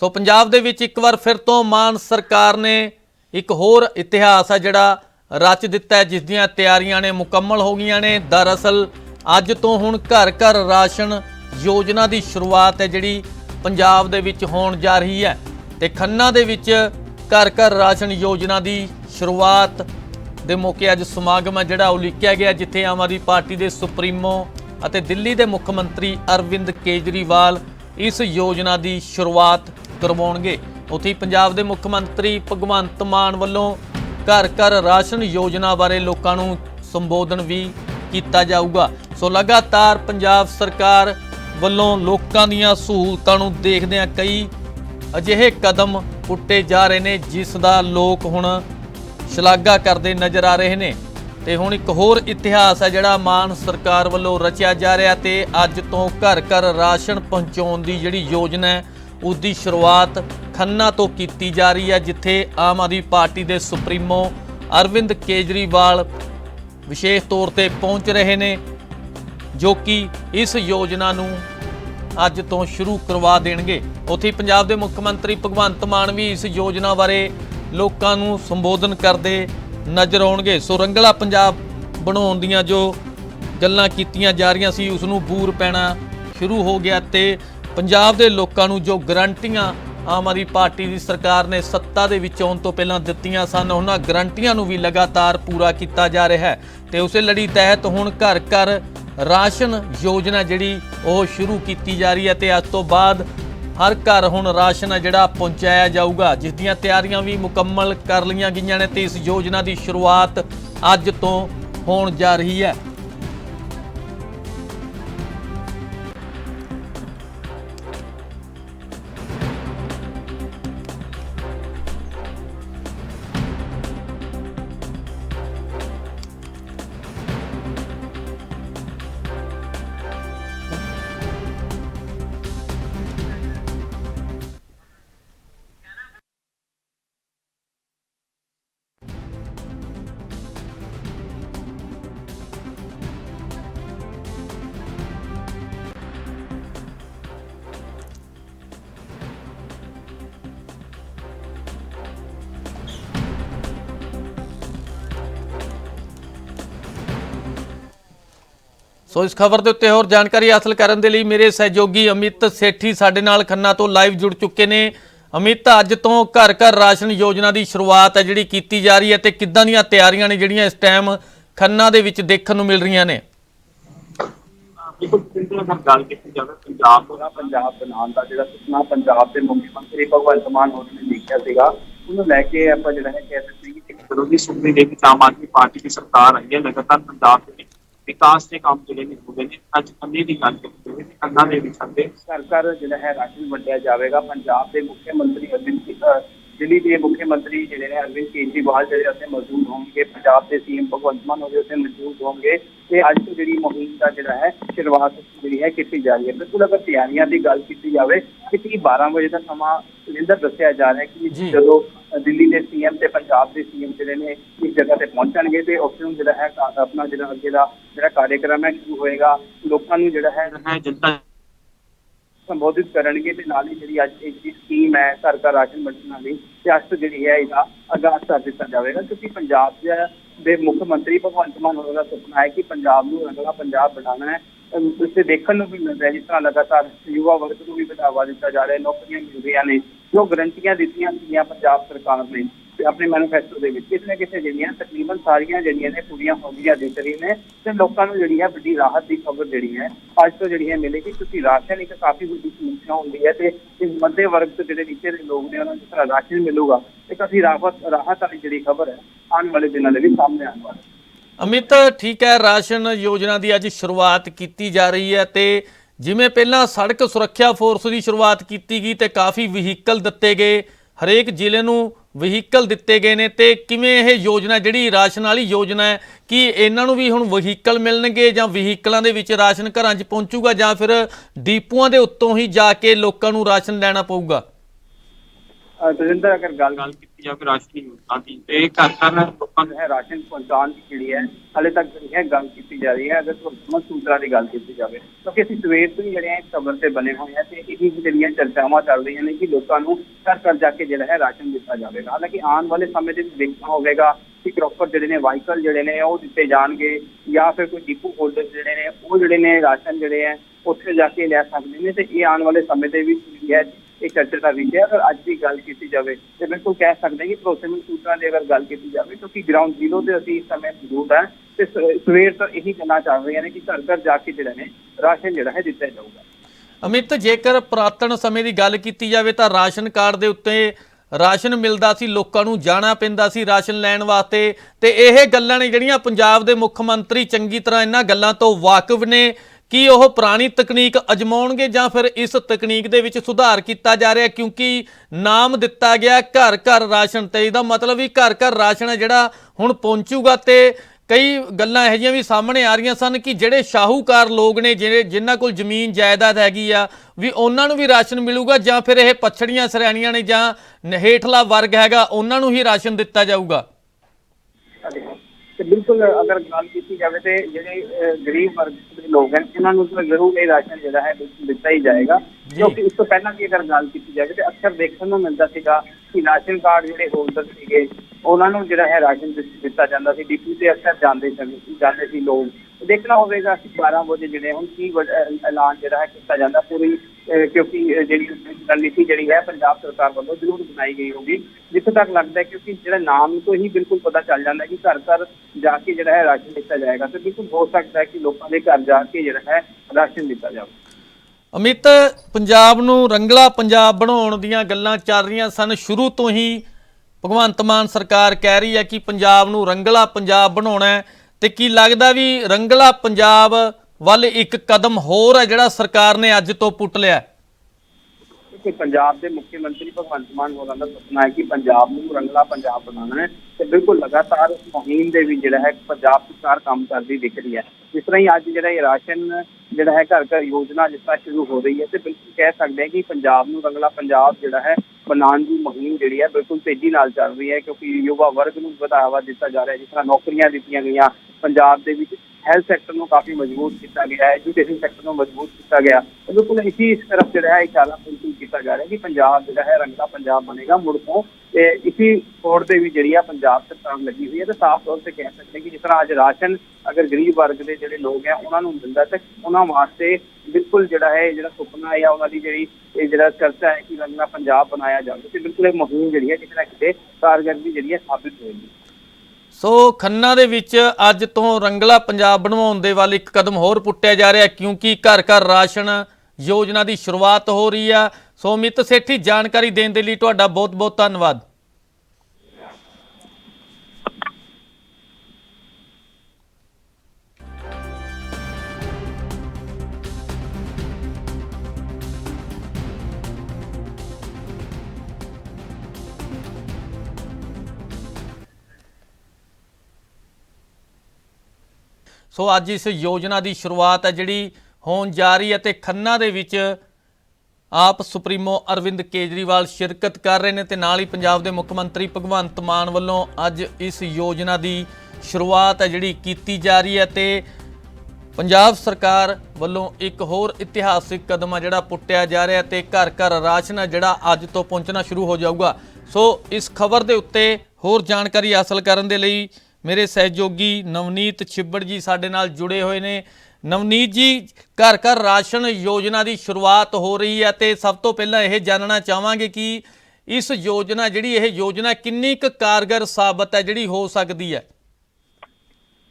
ਸੋ ਪੰਜਾਬ ਦੇ ਵਿੱਚ ਇੱਕ ਵਾਰ ਫਿਰ ਤੋਂ ਮਾਨ ਸਰਕਾਰ ਨੇ ਇੱਕ ਹੋਰ ਇਤਿਹਾਸ ਹੈ ਜਿਹੜਾ ਰਚ ਦਿੱਤਾ ਜਿਸ ਦੀਆਂ ਤਿਆਰੀਆਂ ਨੇ ਮੁਕੰਮਲ ਹੋ ਗਈਆਂ ਨੇ। ਦਰਅਸਲ, ਅੱਜ ਤੋਂ ਹੁਣ ਘਰ ਘਰ ਰਾਸ਼ਨ ਯੋਜਨਾ ਦੀ ਸ਼ੁਰੂਆਤ ਹੈ, ਜਿਹੜੀ ਪੰਜਾਬ ਦੇ ਵਿੱਚ ਹੋਣ ਜਾ ਰਹੀ ਹੈ। ਤੇ ਖੰਨਾ ਦੇ ਵਿੱਚ ਘਰ ਘਰ ਰਾਸ਼ਨ ਯੋਜਨਾ ਦੀ ਸ਼ੁਰੂਆਤ ਦੇ ਮੌਕੇ ਅੱਜ ਸਮਾਗਮ ਹੈ, ਜਿਹੜਾ ਉਲੀਕਿਆ ਗਿਆ ਜਿੱਥੇ ਆਮ ਆਦਮੀ ਪਾਰਟੀ ਦੇ ਸੁਪਰੀਮੋ ਅਤੇ ਦਿੱਲੀ ਦੇ ਮੁੱਖ ਮੰਤਰੀ ਅਰਵਿੰਦ ਕੇਜਰੀਵਾਲ ਇਸ ਯੋਜਨਾ ਦੀ ਸ਼ੁਰੂਆਤ ਕਰਵਾਉਣਗੇ ਉੱਥੇ ਹੀ ਪੰਜਾਬ ਦੇ ਮੁੱਖ ਮੰਤਰੀ ਭਗਵੰਤ ਮਾਨ ਵੱਲੋਂ ਘਰ ਘਰ ਰਾਸ਼ਨ ਯੋਜਨਾ ਬਾਰੇ ਲੋਕਾਂ ਨੂੰ ਸੰਬੋਧਨ ਵੀ ਕੀਤਾ ਜਾਊਗਾ। ਸੋ ਲਗਾਤਾਰ ਪੰਜਾਬ ਸਰਕਾਰ ਵੱਲੋਂ ਲੋਕਾਂ ਦੀਆਂ ਸਹੂਲਤਾਂ ਨੂੰ ਦੇਖਦਿਆਂ ਕਈ ਅਜਿਹੇ ਕਦਮ ਪੁੱਟੇ ਜਾ ਰਹੇ ਨੇ, ਜਿਸ ਦਾ ਲੋਕ ਹੁਣ ਸ਼ਲਾਘਾ ਕਰਦੇ ਨਜ਼ਰ ਆ ਰਹੇ ਨੇ। ਤੇ ਹੁਣ ਇੱਕ ਹੋਰ ਇਤਿਹਾਸ ਹੈ ਜਿਹੜਾ ਮਾਨ ਸਰਕਾਰ ਵੱਲੋਂ ਰਚਿਆ ਜਾ ਰਿਹਾ ਤੇ ਅੱਜ ਤੋਂ ਘਰ ਘਰ ਰਾਸ਼ਨ ਪਹੁੰਚਾਉਣ ਦੀ ਜਿਹੜੀ ਯੋਜਨਾ ਹੈ ਉਸ ਦੀ ਸ਼ੁਰੂਆਤ ਖੰਨਾ ਤੋਂ ਕੀਤੀ ਜਾ ਰਹੀ ਹੈ, ਜਿੱਥੇ ਆਮ ਆਦਮੀ ਪਾਰਟੀ ਦੇ ਸੁਪਰੀਮੋ ਅਰਵਿੰਦ ਕੇਜਰੀਵਾਲ ਵਿਸ਼ੇਸ਼ ਤੌਰ ਤੇ ਪਹੁੰਚ ਰਹੇ ਨੇ, ਜੋ ਕਿ ਇਸ ਯੋਜਨਾ ਨੂੰ ਅੱਜ ਤੋਂ ਸ਼ੁਰੂ ਕਰਵਾ ਦੇਣਗੇ। ਉੱਥੇ ਪੰਜਾਬ ਦੇ ਮੁੱਖ ਮੰਤਰੀ ਭਗਵੰਤ ਮਾਨ ਵੀ ਇਸ ਯੋਜਨਾ ਬਾਰੇ ਲੋਕਾਂ ਨੂੰ ਸੰਬੋਧਨ ਕਰਦੇ ਨਜ਼ਰ ਆਉਣਗੇ। ਸੋ ਰੰਗਲਾ ਪੰਜਾਬ ਬਣਾਉਣ ਦੀਆਂ ਜੋ ਗੱਲਾਂ ਕੀਤੀਆਂ ਜਾ ਰਹੀਆਂ ਸੀ, ਉਸ ਨੂੰ ਬੂਰ ਪੈਣਾ ਸ਼ੁਰੂ ਹੋ ਗਿਆ ਤੇ ਪੰਜਾਬ ਦੇ ਲੋਕਾਂ ਨੂੰ ਜੋ ਗਰੰਟੀਆਂ ਆਮ ਆਦਮੀ ਪਾਰਟੀ ਦੀ ਸਰਕਾਰ ਨੇ ਸੱਤਾ ਦੇ ਵਿੱਚ ਆਉਣ ਤੋਂ ਪਹਿਲਾਂ ਦਿੱਤੀਆਂ ਸਨ, ਉਹਨਾਂ ਗਰੰਟੀਆਂ ਨੂੰ ਵੀ ਲਗਾਤਾਰ ਪੂਰਾ ਕੀਤਾ ਜਾ ਰਿਹਾ ਹੈ। ਤੇ ਉਸੇ ਲੜੀ ਤਹਿਤ ਹੁਣ ਘਰ ਘਰ ਰਾਸ਼ਨ ਯੋਜਨਾ ਜਿਹੜੀ, ਉਹ ਸ਼ੁਰੂ ਕੀਤੀ ਜਾ ਰਹੀ ਹੈ ਤੇ ਅੱਜ ਤੋਂ ਬਾਅਦ ਹਰ ਘਰ ਹੁਣ ਰਾਸ਼ਨ ਹੈ ਜਿਹੜਾ ਪਹੁੰਚਾਇਆ ਜਾਊਗਾ, ਜਿਸ ਦੀਆਂ ਤਿਆਰੀਆਂ ਵੀ ਮੁਕੰਮਲ ਕਰ ਲਈਆਂ ਗਈਆਂ ਨੇ ਤੇ ਇਸ ਯੋਜਨਾ ਦੀ ਸ਼ੁਰੂਆਤ ਅੱਜ ਤੋਂ ਹੋਣ ਜਾ ਰਹੀ ਹੈ। ਸੋ ਇਸ ਖਬਰ ਦੇ ਉੱਤੇ ਹੋਰ ਜਾਣਕਾਰੀ ਹਾਸਲ ਕਰਨ ਦੇ ਲਈ ਮੇਰੇ ਸਹਿਯੋਗੀ ਅਮਿਤ ਸੇਠੀ ਸਾਡੇ ਨਾਲ ਖੰਨਾ ਤੋਂ ਲਾਈਵ ਜੁੜ ਚੁੱਕੇ ਨੇ। ਅਮਿਤ, ਅੱਜ ਤੋਂ ਘਰ ਘਰ ਰਾਸ਼ਨ ਯੋਜਨਾ ਦੀ ਸ਼ੁਰੂਆਤ ਹੈ ਜਿਹੜੀ ਕੀਤੀ ਜਾ ਰਹੀ ਹੈ ਤੇ ਕਿੱਦਾਂ ਦੀਆਂ ਤਿਆਰੀਆਂ ਨੇ ਜਿਹੜੀਆਂ ਇਸ ਟਾਈਮ ਖੰਨਾ ਦੇ ਵਿੱਚ ਦੇਖਣ ਨੂੰ ਮਿਲ ਰਹੀਆਂ ਨੇ? ਦੇਖੋ ਸਿੰਪਲ ਅਗਰ ਗੱਲ ਕੀਤੀ ਜਾਵੇ, ਪੰਜਾਬ ਦਾ ਪੰਜਾਬ ਬਣਾਉਣ ਦਾ ਜਿਹੜਾ ਸੁਪਨਾ ਪੰਜਾਬ ਦੇ ਮੁੱਖ ਮੰਤਰੀ ਭਗਵੰਤ ਮਾਨ ਹੋਰਾਂ ਨੇ ਦੇਖਿਆ ਸੀਗਾ, ਉਹਨੂੰ ਲੈ ਕੇ ਆਪਾਂ ਜਿਹੜਾ ਹੈ ਕਹਿ ਸਕਦੇ ਹਾਂ ਕਿ ਇੱਕ ਵਿਰੋਧੀ ਸੁਪਨੇ ਦੇ ਵਿੱਚ ਆਮ ਆਦਮੀ ਪਾਰਟੀ ਦੀ ਸਰਕਾਰ ਆਈ ਹੈ, ਲਗਾਤਾਰ ਪੰਜਾਬ ਦੇ ਵਿਕਾਸ ਦੇ ਕੰਮ ਜਿਹੜੇ ਨੇ ਹੋ ਰਹੇ ਨੇ ਅੱਜ ਅੰਨੇ ਦੀ ਗੱਲ ਕੀਤੀ ਜਾਵੇ ਅੰਨਾ ਦੇ ਵਿੱਚ ਸਾਡੇ ਘਰ ਜਿਹੜਾ ਹੈ ਰਾਸ਼ਨ ਵੰਡਿਆ ਜਾਵੇਗਾ। ਪੰਜਾਬ ਦੇ ਮੁੱਖ ਮੰਤਰੀ ਅਰਵਿੰਦ ਦਿੱਲੀ ਦੇ ਮੁੱਖ ਮੰਤਰੀ ਜਿਹੜੇ ਨੇ ਅਰਵਿੰਦ ਕੇਜਰੀਵਾਲ ਜਿਹੜੇ ਉੱਥੇ ਮੌਜੂਦ ਹੋਣਗੇ। ਪੰਜਾਬ ਦੇ ਸੀਐਮ ਭਗਵੰਤ ਮਾਨ ਹੋਗੇ ਉੱਥੇ ਮੌਜੂਦ ਹੋਣਗੇ। ਤੇ ਅੱਜ ਤੋਂ ਜਿਹੜੀ ਮੁਹਿੰਮ ਦਾ ਜਿਹੜਾ ਹੈ ਸ਼ੁਰੂਆਤ ਜਿਹੜੀ ਹੈ ਕੀਤੀ ਜਾ ਰਹੀ ਹੈ। ਬਿਲਕੁਲ ਅਗਰ ਤਿਆਰੀਆਂ ਦੀ ਗੱਲ ਕੀਤੀ ਜਾਵੇ ਕਿ ਤੀਹ 12 ਵਜੇ ਦਾ ਸਮਾਂ ਲਿੰਦਰ ਦੱਸਿਆ ਜਾ ਰਿਹਾ ਹੈ ਕਿ। ਜਦੋਂ ਦਿੱਲੀ ਦੇ ਸੀਐਮ ਤੇ ਪੰਜਾਬ ਦੇ ਸੀਐਮ ਜਿਹੜੇ ਨੇ ਇਸ ਜਗ੍ਹਾ ਤੇ ਪਹੁੰਚਣਗੇ ਤੇ ਉੱਥੇ ਨੂੰ ਜਿਹੜਾ ਹੈ ਆਪਣਾ ਜਿਹੜਾ ਅੱਗੇ ਦਾ ਜਿਹੜਾ ਕਾਰਜਕ੍ਰਮ ਹੈ ਸ਼ੁਰੂ ਹੋਏਗਾ। ਲੋਕਾਂ ਨੂੰ ਜਿਹੜਾ ਹੈ ਜਨਤਾ ਸੰਬੋਧਿਤ ਕਰਨਗੇ ਤੇ ਨਾਲ ਹੀ ਜਿਹੜੀ ਅੱਜ ਇਹ ਜਿਹੜੀ ਸਕੀਮ ਹੈ ਸਰਕਾਰ ਰਾਸ਼ਨ ਵੰਡਣ ਵਾਲੀ ਤੇ ਅੱਜ ਤੋਂ ਜਿਹੜੀ ਹੈ ਇਹਦਾ ਆਗਾਜ਼ ਕਰ ਦਿੱਤਾ ਜਾਵੇਗਾ। ਕਿਉਂਕਿ ਪੰਜਾਬ ਦੇ ਮੁੱਖ ਮੰਤਰੀ ਭਗਵੰਤ ਮਾਨ ਹੋਰਾਂ ਦਾ ਸੁਪਨਾ ਹੈ ਕਿ ਪੰਜਾਬ ਨੂੰ ਅਗਲਾ ਪੰਜਾਬ ਬਣਾਉਣਾ ਹੈ। ਇਸੇ ਦੇਖਣ ਨੂੰ ਵੀ ਮਿਲ ਰਿਹਾ ਜਿਸ ਤਰ੍ਹਾਂ ਲਗਾਤਾਰ ਯੁਵਾ ਵਰਗ ਨੂੰ ਵੀ ਵਧਾਵਾ ਦਿੱਤਾ ਜਾ ਰਿਹਾ ਨੌਕਰੀਆਂ ਮਿਲ ਰਹੀਆਂ ਨੇ। ਜੋ ਗਰੰਟੀਆਂ ਦਿੱਤੀਆਂ ਸੀਗੀਆਂ ਪੰਜਾਬ ਸਰਕਾਰ ਨੇ ਆਪਣੇ ਮੈਨੀਫੈਸਟੋ ਦੇ ਵਿੱਚ ਕਿਸੇ ਨਾ ਕਿਸੇ ਜਿਹੜੀਆਂ ਤਕਰੀਬਨ ਸਾਰੀਆਂ ਜਿਹੜੀਆਂ ਨੇ ਪੂਰੀਆਂ ਹੋ ਗਈਆਂ ਦਿਖ ਨੇ ਤੇ ਲੋਕਾਂ ਨੂੰ ਜਿਹੜੀ ਹੈ ਵੱਡੀ ਰਾਹਤ ਦੀ ਖਬਰ ਜਿਹੜੀ ਹੈ। ਅੱਜ ਤੋਂ ਜਿਹੜੀ ਹੈ ਮਿਲੇਗੀ ਕਿਉਂਕਿ ਰਾਸ਼ਨ ਇੱਕ ਕਾਫੀ ਵੱਡੀ ਸਮੱਸਿਆ ਹੁੰਦੀ ਹੈ ਤੇ ਇਸ ਮੱਧੇ ਵਰਗ ਤੋਂ ਜਿਹੜੇ ਨੀਚੇ ਦੇ ਲੋਕ ਨੇ, ਉਹਨਾਂ ਨੂੰ ਜਿਸ ਤਰ੍ਹਾਂ ਰਾਸ਼ਨ ਮਿਲੂਗਾ ਤੇ ਕਾਫੀ ਰਾਹਤ ਰਾਹਤ ਵਾਲੀ ਜਿਹੜੀ ਖਬਰ ਹੈ, ਆਉਣ ਵਾਲੇ ਦਿਨਾਂ ਦੇ ਵਿੱਚ ਸਾਹਮਣੇ ਆਉਣ ਵਾਲੀ। ਅਮਿਤ, ਠੀਕ ਹੈ, ਰਾਸ਼ਨ ਯੋਜਨਾ ਦੀ ਅੱਜ ਸ਼ੁਰੂਆਤ ਕੀਤੀ ਜਾ ਰਹੀ ਹੈ ਤੇ ਜਿਵੇਂ ਪਹਿਲਾਂ ਸੜਕ ਸੁਰੱਖਿਆ ਫੋਰਸ ਦੀ ਸ਼ੁਰੂਆਤ ਕੀਤੀ ਗਈ ਤੇ ਕਾਫੀ ਵਹੀਕਲ ਦਿੱਤੇ ਗਏ, ਹਰੇਕ ਜ਼ਿਲ੍ਹੇ ਨੂੰ ਵਹੀਕਲ ਦਿੱਤੇ ਗਏ ਨੇ ਤੇ ਕਿਵੇਂ ਇਹ ਯੋਜਨਾ, ਜਿਹੜੀ ਰਾਸ਼ਨ ਵਾਲੀ ਯੋਜਨਾ ਹੈ, ਕਿ ਇਹਨਾਂ ਨੂੰ ਵੀ ਹੁਣ ਵਹੀਕਲ ਮਿਲਣਗੇ ਜਾਂ ਵਹੀਕਲਾਂ ਦੇ ਵਿੱਚ ਰਾਸ਼ਨ ਘਰਾਂ 'ਚ ਪਹੁੰਚੂਗਾ ਜਾਂ ਫਿਰ ਡੀਪੂਆਂ ਦੇ ਉੱਤੋਂ ਹੀ ਜਾ ਕੇ ਲੋਕਾਂ ਨੂੰ ਰਾਸ਼ਨ ਲੈਣਾ ਪਊਗਾ? ਦਵਿੰਦਰ ਅਗਰ ਗੱਲ ਗੱਲ ਕੀਤੀ ਜਾਵੇ ਰਾਸ਼ਟਰੀ ਯੋਜਨਾ ਦੀ ਤੇ ਘਰ ਘਰ ਲੋਕਾਂ ਨੂੰ ਹੈ ਰਾਸ਼ਨ ਪਹੁੰਚਾਉਣ ਦੀ ਜਿਹੜੀ ਹੈ ਹਾਲੇ ਤੱਕ ਜਿਹੜੀ ਹੈ ਗੱਲ ਕੀਤੀ ਜਾ ਰਹੀ ਹੈ। ਅਗਰ ਭਗਵੰਤ ਸੂਤਰਾਂ ਦੀ ਗੱਲ ਕੀਤੀ ਜਾਵੇ ਕਿਉਂਕਿ ਅਸੀਂ ਸਵੇਰ ਤੋਂ ਹੀ ਜਿਹੜੇ ਇਸ ਖਬਰ ਤੇ ਬਣੇ ਹੋਏ ਹਾਂ ਤੇ ਇਹ ਜਿਹੜੀਆਂ ਚਰਚਾਵਾਂ ਚੱਲ ਰਹੀਆਂ ਨੇ ਕਿ ਲੋਕਾਂ ਨੂੰ ਘਰ ਘਰ ਜਾ ਕੇ ਜਿਹੜਾ ਹੈ ਰਾਸ਼ਨ ਦਿੱਤਾ ਜਾਵੇਗਾ। ਹਾਲਾਂਕਿ ਆਉਣ ਵਾਲੇ ਸਮੇਂ ਦੇ ਵਿੱਚ ਦੇਖਣਾ ਹੋਵੇਗਾ ਕਿ ਪ੍ਰੋਪਰ ਜਿਹੜੇ ਨੇ ਵਾਹੀਕਲ ਜਿਹੜੇ ਨੇ ਉਹ ਦਿੱਤੇ ਜਾਣਗੇ ਜਾਂ ਫਿਰ ਕੋਈ ਡਿਪੂ ਹੋਲਡਰ ਜਿਹੜੇ ਨੇ ਉਹ ਜਿਹੜੇ ਨੇ ਰਾਸ਼ਨ ਜਿਹੜੇ ਹੈ ਉੱਥੇ ਜਾ ਕੇ ਲੈ ਸਕਦੇ ਨੇ ਤੇ ਇਹ ਆਉਣ ਵਾਲੇ ਸਮੇਂ ਦੇ ਵਿੱਚ ਜਿਹੜੀ ਹੈ ਇਹ ਚਰਚਾ ਦਾ ਵਿਸ਼ਾ ਹੈ ਅਗਰ ਅੱਜ ਦੀ ਗੱਲ ਕੀਤੀ ਜਾਵੇ ਤੇ ਬਿਲਕੁਲ ਕਹਿ ਸਕਦੇ ਕਿ ਭਰੋਸੇਮੰਦ ਸੂਤਰਾਂ ਦੀ ਅਗਰ ਗੱਲ ਕੀਤੀ ਜਾਵੇ, ਕਿਉਂਕਿ ਗਰਾਊਂਡ ਜ਼ੀਰੋ ਤੇ ਅਸੀਂ ਇਸ ਸਮੇਂ ਮੌਜੂਦ ਹਾਂ ਤੇ ਸਵੇਰ ਤੋਂ ਇਹੀ ਗੱਲਾਂ ਚੱਲ ਰਹੀਆਂ ਨੇ ਕਿ ਘਰ ਘਰ ਜਾ ਕੇ ਜਿਹੜਾ ਨੇ ਰਾਸ਼ਨ ਜਿਹੜਾ ਹੈ ਦਿੱਤਾ ਜਾਊਗਾ। ਅਮਿਤ, ਜੇਕਰ ਪੁਰਾਤਨ ਸਮੇਂ ਦੀ ਗੱਲ ਕੀਤੀ ਜਾਵੇ ਤਾਂ ਰਾਸ਼ਨ ਕਾਰਡ ਦੇ ਉੱਤੇ ਰਾਸ਼ਨ ਮਿਲਦਾ ਸੀ, ਲੋਕਾਂ ਨੂੰ ਜਾਣਾ ਪੈਂਦਾ ਸੀ ਰਾਸ਼ਨ ਲੈਣ ਵਾਸਤੇ ਤੇ ਇਹ ਗੱਲਾਂ ਨੇ ਜਿਹੜੀਆਂ ਪੰਜਾਬ ਦੇ ਮੁੱਖ ਮੰਤਰੀ ਚੰਗੀ ਤਰ੍ਹਾਂ ਇਹਨਾਂ ਗੱਲਾਂ ਤੋਂ ਵਾਕਿਫ ਨੇ। ਕੀ ਉਹ ਪੁਰਾਣੀ ਤਕਨੀਕ ਅਜਮਾਉਣਗੇ ਜਾਂ ਫਿਰ ਇਸ ਤਕਨੀਕ ਦੇ ਵਿੱਚ ਸੁਧਾਰ ਕੀਤਾ ਜਾ ਰਿਹਾ? ਕਿਉਂਕਿ ਨਾਮ ਦਿੱਤਾ ਗਿਆ ਘਰ ਘਰ ਰਾਸ਼ਨ ਤੇ। ਇਹਦਾ ਮਤਲਬ ਵੀ ਘਰ ਘਰ ਰਾਸ਼ਨ ਹੈ ਜਿਹੜਾ ਹੁਣ ਪਹੁੰਚੂਗਾ ਤੇ ਕਈ ਗੱਲਾਂ ਇਹੋ ਜਿਹੀਆਂ ਵੀ ਸਾਹਮਣੇ ਆ ਰਹੀਆਂ ਸਨ ਕਿ ਜਿਹੜੇ ਸ਼ਾਹੂਕਾਰ ਲੋਕ ਨੇ, ਜਿਹੜੇ ਜਿਨ੍ਹਾਂ ਕੋਲ ਜ਼ਮੀਨ ਜਾਇਦਾਦ ਹੈਗੀ ਆ, ਵੀ ਉਹਨਾਂ ਨੂੰ ਵੀ ਰਾਸ਼ਨ ਮਿਲੂਗਾ ਜਾਂ ਫਿਰ ਇਹ ਪਛੜੀਆਂ ਸ਼੍ਰੇਣੀਆਂ ਨੇ ਜਾਂ ਹੇਠਲਾ ਵਰਗ ਹੈਗਾ, ਉਹਨਾਂ ਨੂੰ ਹੀ ਰਾਸ਼ਨ ਦਿੱਤਾ ਜਾਊਗਾ? ਤੇ ਬਿਲਕੁਲ ਅਗਰ ਗੱਲ ਕੀਤੀ ਜਾਵੇ ਤੇ ਜਿਹੜੇ ਗਰੀਬ ਵਰਗ ਲੋਕ ਹਨ ਇਹਨਾਂ ਨੂੰ ਤਾਂ ਜ਼ਰੂਰ ਇਹ ਰਾਸ਼ਨ ਜਿਹੜਾ ਹੈ ਦਿੱਤਾ ਹੀ ਜਾਏਗਾ। ਕਿਉਂਕਿ ਇਸ ਤੋਂ ਪਹਿਲਾਂ ਵੀ ਅਗਰ ਗੱਲ ਕੀਤੀ ਜਾਵੇ ਤੇ ਅਕਸਰ ਦੇਖਣ ਨੂੰ ਮਿਲਦਾ ਸੀਗਾ ਕਿ ਰਾਸ਼ਨ ਕਾਰਡ ਜਿਹੜੇ ਹੋਲਡਰ ਸੀਗੇ ਉਹਨਾਂ ਨੂੰ ਜਿਹੜਾ ਹੈ ਰਾਸ਼ਨ ਦਿੱਤਾ ਜਾਂਦਾ ਸੀ ਡਿਪੂ ਤੇ ਅਕਸਰ ਜਾਂਦੇ ਸੀ ਜਾਂਦੇ ਸੀ ਲੋਕ ਦੇਖਣਾ ਹੋਵੇਗਾ ਕਿ 12 ਵਜੇ ਜਿਹੜੇ ਹੁਣ ਕੀ ਐਲਾਨ ਜਿਹੜਾ ਹੈ ਕੀਤਾ ਜਾਂਦਾ ਪੂਰੀ ਕਿਉਂਕਿ ਜਿਹੜੀ ਰਣਨੀਤੀ ਜਿਹੜੀ ਹੈ ਪੰਜਾਬ ਸਰਕਾਰ ਵੱਲੋਂ ਜ਼ਰੂਰ ਬਣਾਈ ਗਈ ਹੋਗੀ ਜਿੱਥੇ ਤੱਕ ਲੱਗਦਾ ਹੈ ਕਿਉਂਕਿ ਜਿਹੜਾ ਨਾਮ ਤੋਂ ਹੀ ਬਿਲਕੁਲ ਪਤਾ ਚੱਲ ਜਾਂਦਾ ਕਿ ਘਰ ਘਰ ਜਾ ਕੇ ਜਿਹੜਾ ਹੈ ਰਾਸ਼ਨ ਦਿੱਤਾ ਜਾਏਗਾ ਤੇ ਬਿਲਕੁਲ ਹੋ ਸਕਦਾ ਹੈ ਕਿ ਲੋਕਾਂ ਦੇ ਘਰ ਜਾ ਕੇ ਜਿਹੜਾ ਹੈ ਰਾਸ਼ਨ ਦਿੱਤਾ ਜਾਵੇ। ਅਮਿਤ, ਪੰਜਾਬ ਨੂੰ ਰੰਗਲਾ ਪੰਜਾਬ ਬਣਾਉਣ ਦੀਆਂ ਗੱਲਾਂ ਚੱਲ ਰਹੀਆਂ ਸਨ। ਸ਼ੁਰੂ ਤੋਂ ਹੀ ਭਗਵੰਤ ਮਾਨ ਸਰਕਾਰ ਕਹਿ ਰਹੀ ਹੈ ਕਿ ਪੰਜਾਬ ਨੂੰ ਰੰਗਲਾ ਪੰਜਾਬ ਬਣਾਉਣਾ ਹੈ ਤੇ ਕੀ ਲੱਗਦਾ ਵੀ ਰੰਗਲਾ ਪੰਜਾਬ ਵੱਲ ਇੱਕ ਕਦਮ ਹੋਰ ਹੈ ਜਿਹੜਾ ਸਰਕਾਰ ਨੇ ਅੱਜ ਤੋਂ ਪੁੱਟ ਲਿਆ ਕਿ ਪੰਜਾਬ ਦੇ ਮੁੱਖ ਮੰਤਰੀ ਭਗਵੰਤ ਮਾਨ ਹੋਰਾਂ ਦਾ ਸੁਪਨਾ ਹੈ ਕਿ ਪੰਜਾਬ ਨੂੰ ਰੰਗਲਾ ਪੰਜਾਬ ਬਣਾਉਣਾ ਹੈ ਤੇ ਬਿਲਕੁਲ ਲਗਾਤਾਰ ਉਸ ਮੁਹਿੰਮ ਦੇ ਵੀ ਜਿਹੜਾ ਹੈ ਪੰਜਾਬ ਸਰਕਾਰ ਕੰਮ ਕਰਦੀ ਦਿਖ ਰਹੀ ਹੈ। ਜਿਸ ਤਰ੍ਹਾਂ ਹੀ ਅੱਜ ਜਿਹੜਾ ਇਹ ਰਾਸ਼ਨ ਜਿਹੜਾ ਹੈ ਘਰ ਘਰ ਯੋਜਨਾ ਜਿਸ ਤਰ੍ਹਾਂ ਸ਼ੁਰੂ ਹੋ ਰਹੀ ਹੈ ਤੇ ਬਿਲਕੁਲ ਕਹਿ ਸਕਦੇ ਹਾਂ ਕਿ ਪੰਜਾਬ ਨੂੰ ਰੰਗਲਾ ਪੰਜਾਬ ਜਿਹੜਾ ਹੈ ਬਣਾਉਣ ਦੀ ਮੁਹਿੰਮ ਜਿਹੜੀ ਹੈ ਬਿਲਕੁਲ ਤੇਜ਼ੀ ਨਾਲ ਚੱਲ ਰਹੀ ਹੈ ਕਿਉਂਕਿ ਯੁਵਾ ਵਰਗ ਨੂੰ ਵਧਾਵਾ ਦਿੱਤਾ ਜਾ ਰਿਹਾ ਜਿਸ ਤਰ੍ਹਾਂ ਨੌਕਰੀਆਂ ਦਿੱਤੀਆਂ ਗਈਆਂ ਪੰਜਾਬ ਦੇ ਵਿੱਚ। ਹੈਲਥ ਸੈਕਟਰ ਨੂੰ ਕਾਫੀ ਮਜ਼ਬੂਤ ਕੀਤਾ ਗਿਆ ਹੈ ਐਜੂਕੇਸ਼ਨ ਸੈਕਟਰ ਨੂੰ ਮਜ਼ਬੂਤ ਕੀਤਾ ਗਿਆ ਬਿਲਕੁਲ ਇਸੀ ਇਸ ਤਰਫ ਜਿਹੜਾ ਹੈ, ਇਸ਼ਾਰਾ ਬਿਲਕੁਲ ਕੀਤਾ ਜਾ ਰਿਹਾ ਕਿ ਪੰਜਾਬ ਜਿਹੜਾ ਹੈ ਰੰਗਲਾ ਪੰਜਾਬ ਬਣੇਗਾ ਮੁੜ ਤੋਂ। ਤੇ ਇਸੀ ਕੋਡ ਦੇ ਵੀ ਜਿਹੜੀ ਆ ਪੰਜਾਬ ਸਰਕਾਰ ਲੱਗੀ ਹੋਈ ਹੈ, ਤੇ ਸਾਫ਼ ਤੌਰ ਤੇ ਕਹਿ ਸਕਦੇ ਹਾਂ ਕਿ ਜਿਸ ਤਰ੍ਹਾਂ ਅੱਜ ਰਾਸ਼ਨ ਅਗਰ ਗਰੀਬ ਵਰਗ ਦੇ ਜਿਹੜੇ ਲੋਕ ਹੈ, ਉਹਨਾਂ ਨੂੰ ਦਿੰਦਾ ਤੇ ਉਹਨਾਂ ਵਾਸਤੇ ਬਿਲਕੁਲ ਜਿਹੜਾ ਹੈ, ਇਹ ਜਿਹੜਾ ਸੁਪਨਾ ਹੈ ਜਾਂ ਉਹਨਾਂ ਦੀ ਜਿਹੜੀ ਇਹ ਜਿਹੜਾ ਚਰਚਾ ਹੈ ਕਿ ਰੰਗਲਾ ਪੰਜਾਬ ਬਣਾਇਆ ਜਾਵੇ, ਤੇ ਬਿਲਕੁਲ ਇਹ ਮੁਹਿੰਮ ਜਿਹੜੀ ਹੈ ਕਿਤੇ ਨਾ ਕਿਤੇ ਕਾਰਗਰ ਜਿਹੜੀ ਹੈ ਸਾਬਿਤ ਹੋਏਗੀ। ਸੋ ਖੰਨਾ ਦੇ ਵਿੱਚ ਅੱਜ ਤੋਂ ਰੰਗਲਾ ਪੰਜਾਬ ਬਣਵਾਉਣ ਦੇ ਵੱਲ ਇੱਕ ਕਦਮ ਹੋਰ ਪੁੱਟਿਆ ਜਾ ਰਿਹਾ, ਕਿਉਂਕਿ ਘਰ ਘਰ ਰਾਸ਼ਨ ਯੋਜਨਾ ਦੀ ਸ਼ੁਰੂਆਤ ਹੋ ਰਹੀ ਆ। ਸੋ ਅਮਿਤ ਸੇਠੀ, ਜਾਣਕਾਰੀ ਦੇਣ ਦੇ ਲਈ ਤੁਹਾਡਾ ਬਹੁਤ ਬਹੁਤ ਧੰਨਵਾਦ। ਸੋ ਅੱਜ ਇਸ ਯੋਜਨਾ ਦੀ ਸ਼ੁਰੂਆਤ ਹੈ ਜਿਹੜੀ ਹੋਣ ਜਾ ਰਹੀ ਹੈ ਤੇ ਖੰਨਾ ਦੇ ਵਿੱਚ ਆਪ ਸੁਪਰੀਮੋ ਅਰਵਿੰਦ ਕੇਜਰੀਵਾਲ ਸ਼ਿਰਕਤ ਕਰ ਰਹੇ ਨੇ ਤੇ ਨਾਲ ਹੀ ਪੰਜਾਬ ਦੇ ਮੁੱਖ ਮੰਤਰੀ ਭਗਵੰਤ ਮਾਨ ਵੱਲੋਂ ਅੱਜ ਇਸ ਯੋਜਨਾ ਦੀ ਸ਼ੁਰੂਆਤ ਹੈ ਜਿਹੜੀ ਕੀਤੀ ਜਾ ਰਹੀ ਹੈ ਤੇ ਪੰਜਾਬ ਸਰਕਾਰ ਵੱਲੋਂ ਇੱਕ ਹੋਰ ਇਤਿਹਾਸਿਕ ਕਦਮ ਆ ਜਿਹੜਾ ਪੁੱਟਿਆ ਜਾ ਰਿਹਾ ਤੇ ਘਰ ਘਰ ਰਾਸ਼ਨ ਆ ਜਿਹੜਾ ਅੱਜ ਤੋਂ ਪਹੁੰਚਣਾ ਸ਼ੁਰੂ ਹੋ ਜਾਊਗਾ। ਸੋ ਇਸ ਖਬਰ ਦੇ ਉੱਤੇ ਹੋਰ ਜਾਣਕਾਰੀ ਹਾਸਲ ਕਰਨ ਦੇ ਲਈ ਮੇਰੇ ਸਹਿਯੋਗੀ ਨਵਨੀਤ ਛਿੱਬੜ ਜੀ ਸਾਡੇ ਨਾਲ ਜੁੜੇ ਹੋਏ ਨੇ। ਨਵਨੀਤ ਜੀ, ਘਰ ਘਰ ਰਾਸ਼ਨ ਯੋਜਨਾ ਦੀ ਸ਼ੁਰੂਆਤ ਹੋ ਰਹੀ ਹੈ ਤੇ ਸਭ ਤੋਂ ਪਹਿਲਾਂ ਇਹ ਜਾਣਨਾ ਚਾਹਾਂਗੇ ਕਿ ਇਸ ਯੋਜਨਾ ਜਿਹੜੀ ਇਹ ਯੋਜਨਾ ਕਿੰਨੀ ਕੁ ਕਾਰਗਰ ਸਾਬਤ ਹੈ, ਜਿਹੜੀ ਹੋ ਸਕਦੀ ਹੈ?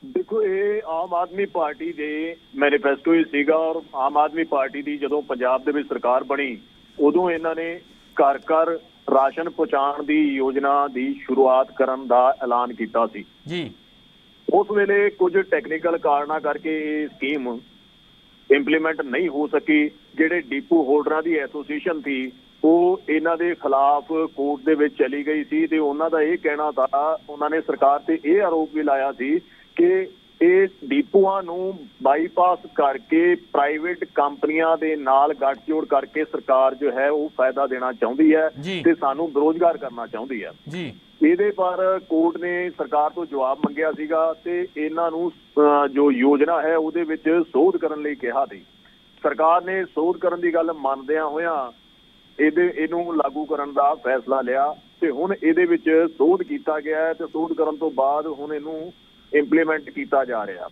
ਦੇਖੋ, ਇਹ ਆਮ ਆਦਮੀ ਪਾਰਟੀ ਦੇ ਮੈਨੀਫੈਸਟੋ ਹੀ ਸੀਗਾ ਔਰ ਆਮ ਆਦਮੀ ਪਾਰਟੀ ਦੀ ਜਦੋਂ ਪੰਜਾਬ ਦੇ ਵਿੱਚ ਸਰਕਾਰ ਬਣੀ, ਉਦੋਂ ਇਹਨਾਂ ਨੇ ਘਰ ਘਰ ਰਾਸ਼ਨ ਪਹੁੰਚਾਉਣ ਦੀ ਯੋਜਨਾ ਦੀ ਸ਼ੁਰੂਆਤ ਕਰਨ ਦਾ ਐਲਾਨ ਕੀਤਾ ਸੀ। ਜੀ। ਉਸ ਵੇਲੇ ਕੁਝ ਟੈਕਨੀਕਲ ਕਾਰਨਾਂ ਕਰਕੇ ਇਹ ਸਕੀਮ ਇੰਪਲੀਮੈਂਟ ਨਹੀਂ ਹੋ ਸਕੀ ਜਿਹੜੇ ਡੀਪੂ ਹੋਲਡਰਾਂ ਦੀ ਐਸੋਸੀਏਸ਼ਨ ਸੀ ਉਹ ਇਹਨਾਂ ਦੇ ਖਿਲਾਫ ਕੋਰਟ ਦੇ ਵਿੱਚ ਚਲੀ ਗਈ ਸੀ ਤੇ ਉਹਨਾਂ ਦਾ ਇਹ ਕਹਿਣਾ ਤਾਂ ਉਹਨਾਂ ਨੇ ਸਰਕਾਰ ਤੇ ਇਹ ਆਰੋਪ ਵੀ ਲਾਇਆ ਸੀ ਕਿ ਇਹ ਡੀਪੂਆਂ ਨੂੰ ਬਾਈਪਾਸ ਕਰਕੇ ਪ੍ਰਾਈਵੇਟ ਕੰਪਨੀਆਂ ਦੇ ਨਾਲ ਗੱਠਜੋੜ ਕਰਕੇ ਸਰਕਾਰ ਜੋ ਹੈ ਉਹ ਫਾਇਦਾ ਦੇਣਾ ਚਾਹੁੰਦੀ ਹੈ। ਤੇ ਸਾਨੂੰ ਬੇਰੋਜ਼ਗਾਰ ਕਰਨਾ ਚਾਹੁੰਦੀ ਹੈ। ਜੀ। ਇਹਦੇ ਪਰ ਕੋਰਟ ਨੇ ਸਰਕਾਰ ਤੋਂ ਜਵਾਬ ਮੰਗਿਆ ਸੀਗਾ ਤੇ ਇਹਨਾਂ ਨੂੰ ਜੋ ਯੋਜਨਾ ਹੈ ਉਹਦੇ ਵਿੱਚ ਸੋਧ ਕਰਨ ਲਈ ਕਿਹਾ ਸੀ। ਸਰਕਾਰ ਨੇ ਸੋਧ ਕਰਨ ਦੀ ਗੱਲ ਮੰਨਦਿਆਂ ਹੋਇਆਂ ਇਹਦੇ ਇਹਨੂੰ ਲਾਗੂ ਕਰਨ ਦਾ ਫੈਸਲਾ ਲਿਆ ਤੇ ਹੁਣ ਇਹਦੇ ਵਿੱਚ ਸੋਧ ਕੀਤਾ ਗਿਆ ਹੈ ਤੇ ਸੋਧ ਕਰਨ ਤੋਂ ਬਾਅਦ ਹੁਣ ਇਹਨੂੰ ਇੰਪਲੀਮੈਂਟ ਕੀਤਾ ਜਾ ਰਿਹਾ।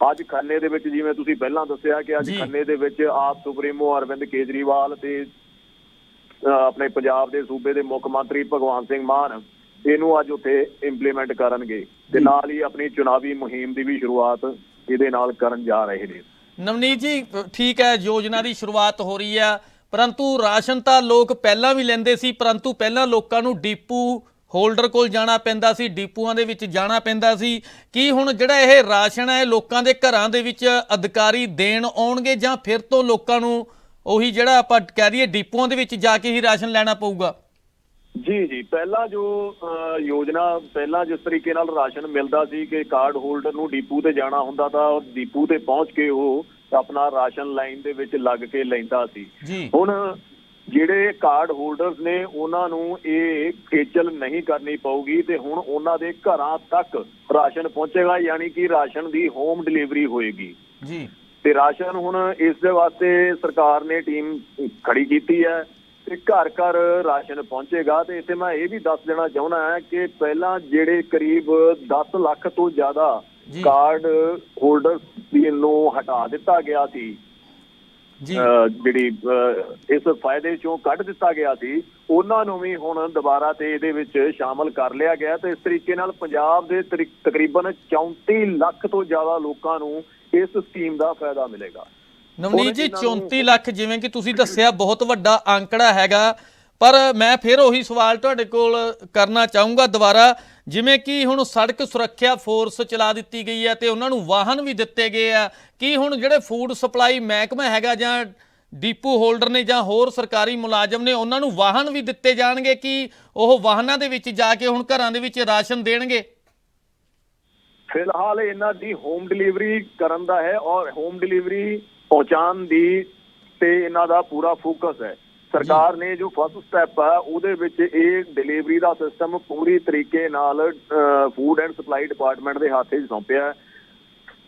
ਅੱਜ ਖੰਨੇ ਦੇ ਵਿੱਚ ਜਿਵੇਂ ਤੁਸੀਂ ਪਹਿਲਾਂ ਦੱਸਿਆ ਕਿ ਅੱਜ। ਖੰਨੇ ਦੇ ਵਿੱਚ ਆਪ ਸੁਪਰੀਮੋ ਅਰਵਿੰਦ ਕੇਜਰੀਵਾਲ ਤੇ ਆਪਣੇ ਪੰਜਾਬ ਦੇ ਸੂਬੇ ਦੇ ਮੁੱਖ ਮੰਤਰੀ ਭਗਵੰਤ ਸਿੰਘ ਮਾਨ ਇਹਨੂੰ ਅੱਜ ਉੱਥੇ ਇੰਪਲੀਮੈਂਟ ਕਰਨਗੇ ਤੇ ਨਾਲ ਹੀ ਆਪਣੀ ਚੁਣਾਵੀ ਮੁਹਿੰਮ ਦੀ ਵੀ ਸ਼ੁਰੂਆਤ ਇਹਦੇ ਨਾਲ ਕਰਨ ਜਾ ਰਹੇ ਨੇ। ਨਵਨੀਤ ਜੀ ਠੀਕ ਹੈ ਯੋਜਨਾ ਦੀ ਸ਼ੁਰੂਆਤ ਹੋ ਰਹੀ ਹੈ ਪਰੰਤੂ ਰਾਸ਼ਨ ਤਾਂ ਲੋਕ ਪਹਿਲਾਂ ਵੀ ਲੈਂਦੇ ਸੀ ਪਰੰਤੂ ਪਹਿਲਾਂ ਲੋਕਾਂ ਨੂੰ ਡੀਪੂ ਹੋਲਡਰ ਕੋਲ ਜਾਣਾ ਪੈਂਦਾ ਸੀ ਡੀਪੂਆਂ ਦੇ ਵਿੱਚ ਜਾਣਾ ਪੈਂਦਾ ਸੀ। ਕੀ ਹੁਣ ਜਿਹੜਾ ਇਹ ਰਾਸ਼ਨ ਹੈ ਲੋਕਾਂ ਦੇ ਘਰਾਂ ਦੇ ਵਿੱਚ ਅਧਿਕਾਰੀ ਦੇਣ ਆਉਣਗੇ ਜਾਂ ਫਿਰ ਤੋਂ ਲੋਕਾਂ ਨੂੰ ਉਹੀ ਜਿਹੜਾ ਆਪਾਂ ਕਹਿ ਦਈਏ ਡੀਪੂਆਂ ਦੇ ਵਿੱਚ ਜਾ ਕੇ ਹੀ ਰਾਸ਼ਨ ਲੈਣਾ ਪਊਗਾ? ਜੀ ਜੀ। ਪਹਿਲਾਂ ਜੋ ਯੋਜਨਾ ਪਹਿਲਾਂ ਜਿਸ ਤਰੀਕੇ ਨਾਲ ਰਾਸ਼ਨ ਮਿਲਦਾ ਸੀ ਕਿ ਕਾਰਡ ਹੋਲਡਰ ਨੂੰ ਡੀਪੂ ਤੇ ਜਾਣਾ ਹੁੰਦਾ ਤਾਂ ਔਰ ਡੀਪੂ ਤੇ ਪਹੁੰਚ ਕੇ ਉਹ ਆਪਣਾ ਰਾਸ਼ਨ ਲਾਈਨ ਦੇ ਵਿੱਚ ਲੱਗ ਕੇ ਲੈਂਦਾ ਸੀ। ਹੁਣ ਜਿਹੜੇ ਕਾਰਡ ਹੋਲਡਰਸ ਨੇ ਉਹਨਾਂ ਨੂੰ ਇਹ ਖੇਚਲ ਨਹੀਂ ਕਰਨੀ ਪਊਗੀ ਤੇ ਹੁਣ ਉਹਨਾਂ ਦੇ ਘਰਾਂ ਤੱਕ ਰਾਸ਼ਨ ਪਹੁੰਚੇਗਾ ਯਾਨੀ ਕਿ ਰਾਸ਼ਨ ਦੀ ਹੋਮ ਡਿਲੀਵਰੀ ਹੋਏਗੀ। ਜੀ। ਤੇ ਰਾਸ਼ਨ ਹੁਣ ਇਸ ਦੇ ਵਾਸਤੇ ਸਰਕਾਰ ਨੇ ਟੀਮ ਖੜੀ ਕੀਤੀ ਹੈ ਤੇ ਘਰ ਘਰ ਰਾਸ਼ਨ ਪਹੁੰਚੇਗਾ ਤੇ ਇੱਥੇ ਮੈਂ ਇਹ ਵੀ ਦੱਸ ਦੇਣਾ ਚਾਹੁੰਦਾ ਹਾਂ ਕਿ ਪਹਿਲਾਂ ਜਿਹੜੇ ਕਰੀਬ 10 ਲੱਖ ਤੋਂ ਜ਼ਿਆਦਾ। ਕਾਰਡ ਹੋਲਡਰਸ ਨੂੰ ਹਟਾ ਦਿੱਤਾ ਗਿਆ ਸੀ। ਜਿਹੜੀ ਇਸ ਫਾਇਦੇ ਚੋਂ ਕੱਢ ਦਿੱਤਾ ਗਿਆ ਸੀ ਉਹਨਾਂ ਨੂੰ ਵੀ ਹੁਣ ਦੁਬਾਰਾ ਤੇ ਇਹਦੇ ਵਿੱਚ ਸ਼ਾਮਲ ਕਰ ਲਿਆ ਗਿਆ ਤੇ ਇਸ ਤਰੀਕੇ ਨਾਲ ਪੰਜਾਬ ਦੇ ਤਕਰੀਬਨ 34 ਲੱਖ ਤੋਂ ਜ਼ਿਆਦਾ ਲੋਕਾਂ ਨੂੰ ਇਸ ਸਕੀਮ ਦਾ ਫਾਇਦਾ ਮਿਲੇਗਾ। ਨਵਨੀਤ ਜੀ ਇਹਨਾਂ ਨੂੰ- 34 ਲੱਖ ਜਿਵੇਂ ਕਿ ਤੁਸੀਂ ਦੱਸਿਆ ਬਹੁਤ ਵੱਡਾ ਅੰਕੜਾ ਹੈਗਾ। ਪਰ ਮੈਂ ਫਿਰ ਉਹੀ ਸਵਾਲ ਤੁਹਾਡੇ ਕੋਲ ਕਰਨਾ ਚਾਹੂੰਗਾ ਦੁਬਾਰਾ। ਜਿਵੇਂ ਕਿ ਹੁਣ ਸੜਕ ਸੁਰੱਖਿਆ ਫੋਰਸ ਚਲਾ ਦਿੱਤੀ ਗਈ ਹੈ ਤੇ ਉਹਨਾਂ ਨੂੰ ਵਾਹਨ ਵੀ ਦਿੱਤੇ ਗਏ ਆ। ਕੀ ਹੁਣ ਜਿਹੜੇ ਫੂਡ ਸਪਲਾਈ ਮਹਿਕਮਾ ਹੈਗਾ ਜਾਂ ਡੀਪੂ ਹੋਲਡਰ ਨੇ ਜਾਂ ਹੋਰ ਸਰਕਾਰੀ ਮੁਲਾਜ਼ਮ ਨੇ, ਉਹਨਾਂ ਨੂੰ ਵਾਹਨ ਵੀ ਦਿੱਤੇ ਜਾਣਗੇ ਕਿ ਉਹ ਵਾਹਨਾਂ ਦੇ ਵਿੱਚ ਜਾ ਕੇ ਹੁਣ ਘਰਾਂ ਦੇ ਵਿੱਚ ਰਾਸ਼ਨ ਦੇਣਗੇ? ਫਿਲਹਾਲ ਇਹਨਾਂ ਦੀ ਹੋਮ ਡਿਲੀਵਰੀ ਕਰਨ ਦਾ ਹੈ ਔਰ ਹੋਮ ਡਿਲੀਵਰੀ ਪਹੁੰਚਾਉਣ ਦੀ ਤੇ ਇਹਨਾਂ ਦਾ ਪੂਰਾ ਫੋਕਸ ਹੈ। ਸਰਕਾਰ ਨੇ ਜੋ ਫਸਟ ਸਟੈਪ ਹੈ ਉਹਦੇ ਵਿੱਚ ਇਹ ਡਿਲੀਵਰੀ ਦਾ ਸਿਸਟਮ ਪੂਰੀ ਤਰੀਕੇ ਨਾਲ ਫੂਡ ਐਂਡ ਸਪਲਾਈ ਡਿਪਾਰਟਮੈਂਟ ਦੇ ਹੱਥ 'ਚ ਸੌਂਪਿਆ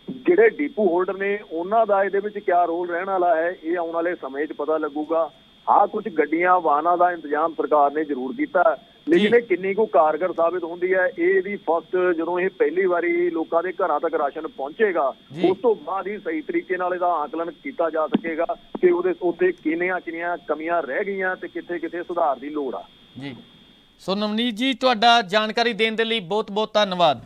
ਜਿਹੜੇ ਡੀਪੂ ਹੋਲਡਰ ਨੇ, ਉਹਨਾਂ ਦਾ ਇਹਦੇ ਵਿੱਚ ਕੀ ਰੋਲ ਰਹਿਣ ਵਾਲਾ ਹੈ, ਇਹ ਆਉਣ ਵਾਲੇ ਸਮੇਂ 'ਚ ਪਤਾ ਲੱਗੂਗਾ। ਹਾਂ ਕੁਝ ਗੱਡੀਆਂ, ਵਾਹਨਾਂ ਦਾ ਇੰਤਜ਼ਾਮ ਸਰਕਾਰ ਨੇ ਜ਼ਰੂਰ ਕੀਤਾ ਲੇਕਿਨ ਇਹ ਕਿੰਨੀ ਕੁ ਕਾਰਗਰ ਸਾਬਿਤ ਹੁੰਦੀ ਹੈ ਇਹ ਵੀ ਫਸਟ ਜਦੋਂ ਇਹ ਪਹਿਲੀ ਵਾਰੀ ਲੋਕਾਂ ਦੇ ਘਰਾਂ ਤੱਕ ਰਾਸ਼ਨ ਪਹੁੰਚੇਗਾ। ਉਸ ਤੋਂ ਬਾਅਦ ਹੀ ਸਹੀ ਤਰੀਕੇ ਨਾਲ ਇਹਦਾ ਆਕਲਨ ਕੀਤਾ ਜਾ ਸਕੇਗਾ ਕਿ ਉਹਦੇ ਉੱਤੇ ਕਿੰਨੀਆਂ ਕਿੰਨੀਆਂ ਕਮੀਆਂ ਰਹਿ ਗਈਆਂ ਤੇ ਕਿੱਥੇ ਕਿੱਥੇ ਸੁਧਾਰ ਦੀ ਲੋੜ ਆ। ਜੀ। ਸੋ ਨਵਨੀਤ ਜੀ ਤੁਹਾਡਾ ਜਾਣਕਾਰੀ ਦੇਣ ਦੇ ਲਈ ਬਹੁਤ ਬਹੁਤ ਧੰਨਵਾਦ।